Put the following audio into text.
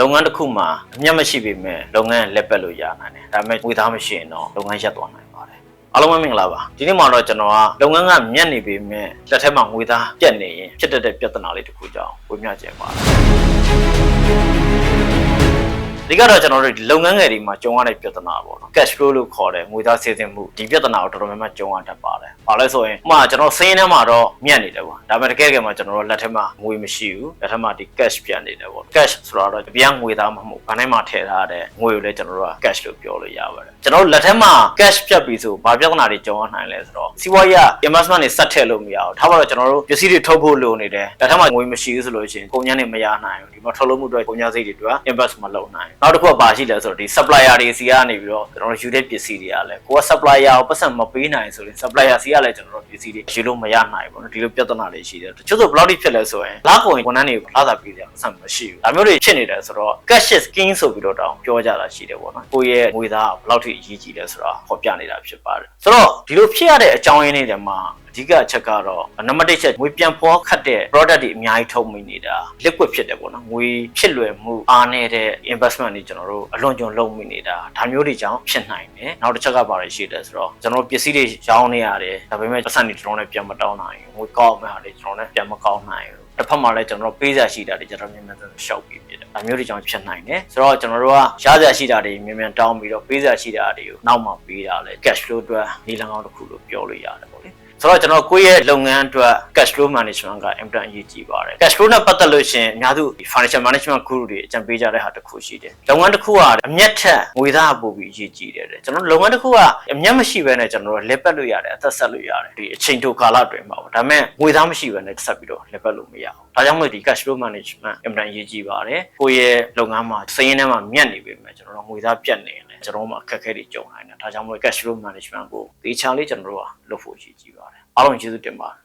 လုပ်ငန်းတစ်ခုမှာအမျက်မရှိပေမဲ့လုပ်ငန်းလက်ပတ်လို့ရနိုင်တယ်ဒါပေမဲ့ငွေသားမရှိရင်တော့လုပ်ငန်းရပ်သွားနိုင်ပါတယ်အားလုံးပဲမင်္ဂလာပါဒီနေ့မှာတော့ကျွန်တော်ကလုပ်ငန်းကမြတ်နေပေမဲ့လက်ထက်မှာငွေသားပြတ်နေရင်ဖြစ်တတ်တဲ့ပြဿနာလေးတစ်ခုကြောင့်ဝေမျှခြင်းပါတယ် ဒီကတော့ကျွန်တော်တို့ဒီလုပ်ငန်းငယ်တွေမှာကြုံရတဲ့ပြဿနာပေါ့နော် cash flow လို့ခေါ်တယ်ငွေသားစီစဉ်မှုဒီပြဿနာကိုတော်တော်များများကြုံရတတ်ပါတယ်။ဘာလဲဆိုရင်ဥပမာကျွန်တော်စင်းထဲမှာတော့မြတ်နေတယ်ပေါ့။ဒါပေမဲ့တကယ်တကယ်မှာကျွန်တော်တို့လက်ထက်မှာငွေမရှိဘူး။လက်ထက်မှာဒီ cash ပြန်နေတယ်ပေါ့။ cash ဆိုတာတော့ပြန်ငွေသားမဟုတ်ဘူး။ဘာနဲ့မှထည့်ထားတဲ့ငွေကိုလည်းကျွန်တော်တို့က cash လို့ပြောလို့ရပါတယ်။ကျွန်တော်တို့လက်ထက်မှာ cash ပြတ်ပြီဆိုဘာပြဿနာတွေကြုံရနိုင်လဲဆိုတော့စီးပွားရေးက investment တွေဆက်ထည့်လို့မရဘူး။ထားပါတော့ကျွန်တော်တို့ပစ္စည်းတွေထုတ်ဖို့လိုနေတယ်။လက်ထက်မှာငွေမရှိဘူးဆိုလို့ရှိရင်ကုန်ကျန်းတွေမရနိုင်ဘူး။ဒီမှာထုတ်လုပ်မှုတွေကုန်ကျန်းစိတ်တွေအတွက် invest မလုပ်နိုင်ဘူးနောက်တစ်ခုကဘာရှိလဲဆိုတော့ဒီ supplier တွေစီကနေပြီးတော့ကျွန်တော်တို့ယူတဲ့ပစ္စည်းတွေကလည်းကိုက supplier ကိုပတ်စံမပေးနိုင်ဆိုရင် supplier စီကလည်းကျွန်တော်တို့ပစ္စည်းတွေယူလို့မရနိုင်ဘူးเนาะဒီလိုပြဿနာတွေရှိတယ်တချို့ဆိုဘယ်လောက်ထိဖြစ်လဲဆိုရင်လားကုန်ဝန်ထမ်းတွေကိုလာသာပေးတယ်ပတ်စံမရှိဘူးဒါမျိုးတွေဖြစ်နေတယ်ဆိုတော့ cash is king ဆိုပြီးတော့တောင်းပြောကြတာရှိတယ်ပေါ့နော်ကိုယ့်ရဲ့ငွေသားကဘယ်လောက်ထိအရေးကြီးလဲဆိုတာဟောပြနေတာဖြစ်ပါတယ်ဆိုတော့ဒီလိုဖြစ်ရတဲ့အကြောင်းရင်းတွေထဲမှာအ ဓိကအချက်ကတော့နံပါတ်1ချက်ငွေပြန်ဖောခတ်တဲ့ product တွေအများကြီးထုတ်မိနေတာ liquid ဖြစ်တယ်ပေါ့နော်ငွေဖြစ်လွယ်မှုအားနေတဲ့ investment တွေကျွန်တော်တို့အလွန်ကျွံလုံးမိနေတာဒါမျိုးတွေကြောင့်ဖြစ်နိုင်တယ်နောက်တစ်ချက်ကဘာလဲရှိတယ်ဆိုတော့ကျွန်တော်တို့ပစ္စည်းတွေရောင်းနေရတယ်ဒါပေမဲ့ပတ်စံတွေကျွန်တော်လည်းပြန်မတောင်းနိုင်ဘူးငွေကောက်မဲ့ဟာတွေကျွန်တော်လည်းပြန်မကောက်နိုင်ဘူး တစ်ဖက်မှာလည်းကျွန်တော်တို့ပေးစာရှိတာတွေကျွန်တော်မြန်မြန်ရှောက်ပြီးပြတယ်ဒါမျိုးတွေကြောင့်ဖြစ်နိုင်တယ်ဆိုတော့ကျွန်တော်တို့ကရစရာရှိတာတွေမြန်မြန်တောင်းပြီးတော့ပေးစာရှိတာတွေကိုနောက်မှပေးတာလေ cash flow အတွက်နေလမ်းကောင်းတစ်ခုလို့ပြောလို့ရတယ်ပေါ့လေဆိုတော့ကျွန်တော်ကိုယ့်ရဲ့လုပ်ငန်းအတွက် cash flow management ကအင်တာအရေးကြီးပါတယ် cash flow နဲ့ပတ်သက်လို့ရှင်အများစု financial management guru တွေအကြံပေးကြတဲ့ဟာတစ်ခုရှိတယ်လုပ်ငန်းတစ်ခုကအမျက်ထက်ငွေသားပို့ပြီးအရေးကြီးတယ်တဲ့ကျွန်တော်လုပ်ငန်းတစ်ခုကအမျက်မရှိဘဲနဲ့ကျွန်တော်တို့လက်ပတ်လို့ရတယ်အသက်ဆက်လို့ရတယ်ဒီအချိန်တိုကာလအတွင်းမှာပေါ့ဒါပေမဲ့ငွေသားမရှိဘဲနဲ့ဆက်ပြီးတော့လက်ပတ်လို့မရဘူးဒါကြောင့်မို့ဒီ cash flow management အင်တာအရေးကြီးပါတယ်ကိုယ့်ရဲ့လုပ်ငန်းမှာစရင်းထဲမှာမြတ်နေပေမဲ့ကျွန်တော်တို့ငွေသားပြတ်နေရင်လည်းကျွန်တော်တို့မှာအခက်အခဲတွေကြုံနိုင်တယ်ဒါကြောင့်မို့ cash flow management ကိုတေချာလေးကျွန်တော်တို့ကလုပ်ဖို့အရေးကြီးပါတယ်အားလုံးကျေးဇူးတင်ပါတယ်